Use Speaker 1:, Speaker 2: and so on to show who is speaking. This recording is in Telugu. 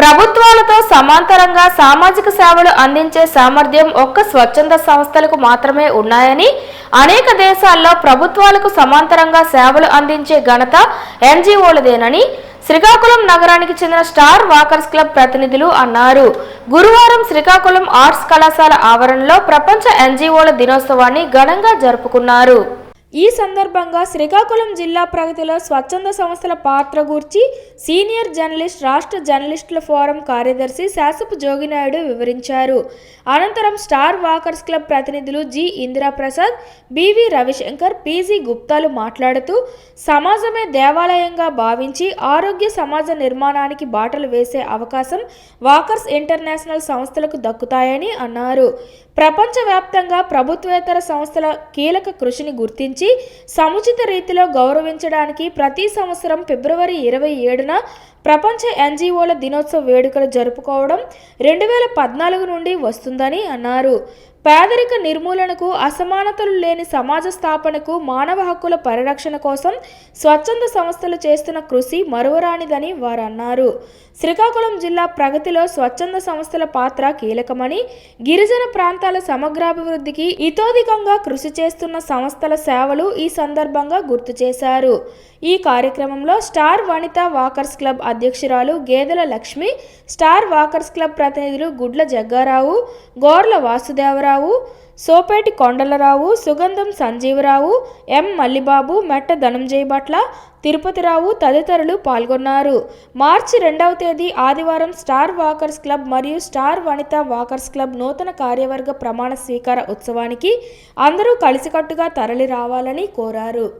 Speaker 1: ప్రభుత్వాలతో సమాంతరంగా సామాజిక సేవలు అందించే సామర్థ్యం ఒక్క స్వచ్ఛంద సంస్థలకు మాత్రమే ఉన్నాయని అనేక దేశాల్లో ప్రభుత్వాలకు సమాంతరంగా సేవలు అందించే ఘనత ఎన్జిఓలదేనని శ్రీకాకుళం నగరానికి చెందిన స్టార్ వాకర్స్ క్లబ్ ప్రతినిధులు అన్నారు గురువారం శ్రీకాకుళం ఆర్ట్స్ కళాశాల ఆవరణలో ప్రపంచ ఎన్జిఓల దినోత్సవాన్ని ఘనంగా జరుపుకున్నారు
Speaker 2: ఈ సందర్భంగా శ్రీకాకుళం జిల్లా ప్రగతిలో స్వచ్ఛంద సంస్థల పాత్ర గూర్చి సీనియర్ జర్నలిస్ట్ రాష్ట్ర జర్నలిస్టుల ఫోరం కార్యదర్శి శాసపు జోగినాయుడు వివరించారు అనంతరం స్టార్ వాకర్స్ క్లబ్ ప్రతినిధులు G Indiraprasad B V Ravishankar P G గుప్తాలు మాట్లాడుతూ సమాజమే దేవాలయంగా భావించి ఆరోగ్య సమాజ నిర్మాణానికి బాటలు వేసే అవకాశం వాకర్స్ ఇంటర్నేషనల్ సంస్థలకు దక్కుతాయని అన్నారు ప్రపంచవ్యాప్తంగా ప్రభుత్వేతర సంస్థల కీలక కృషిని గుర్తించి గురించి సముచిత రీతిలో గౌరవించడానికి ప్రతి సంవత్సరం ఫిబ్రవరి ఇరవై ఏడున ప్రపంచ ఎన్జిఓల దినోత్సవ వేడుకలు జరుపుకోవడం రెండు వేల పద్నాలుగు నుండి వస్తుందని అన్నారు పేదరిక నిర్మూలనకు అసమానతలు లేని సమాజ స్థాపనకు మానవ హక్కుల పరిరక్షణ కోసం స్వచ్ఛంద సంస్థలు చేస్తున్న కృషి మరువరానిదని వారు అన్నారు శ్రీకాకుళం జిల్లా ప్రగతిలో స్వచ్ఛంద సంస్థల పాత్ర కీలకమని గిరిజన ప్రాంతాల సమగ్రాభివృద్ధికి ఇతోధికంగా కృషి చేస్తున్న సంస్థల సేవలు ఈ సందర్భంగా గుర్తు చేశారు ఈ కార్యక్రమంలో స్టార్ వనిత వాకర్స్ క్లబ్ అధ్యక్షురాలు గేదెల లక్ష్మి స్టార్ వాకర్స్ క్లబ్ ప్రతినిధులు గుడ్ల జగ్గారావు గోర్ల వాసుదేవరావు మల్లారావు సోపేటి కొండలరావు సుగంధం సంజీవరావు ఎం మల్లిబాబు మెట్ట ధనంజయ భట్ల తిరుపతిరావు తదితరులు పాల్గొన్నారు మార్చి రెండవ తేదీ ఆదివారం స్టార్ వాకర్స్ క్లబ్ మరియు స్టార్ వనిత వాకర్స్ క్లబ్ నూతన కార్యవర్గ ప్రమాణ స్వీకార ఉత్సవానికి అందరూ కలిసికట్టుగా తరలి రావాలని కోరారు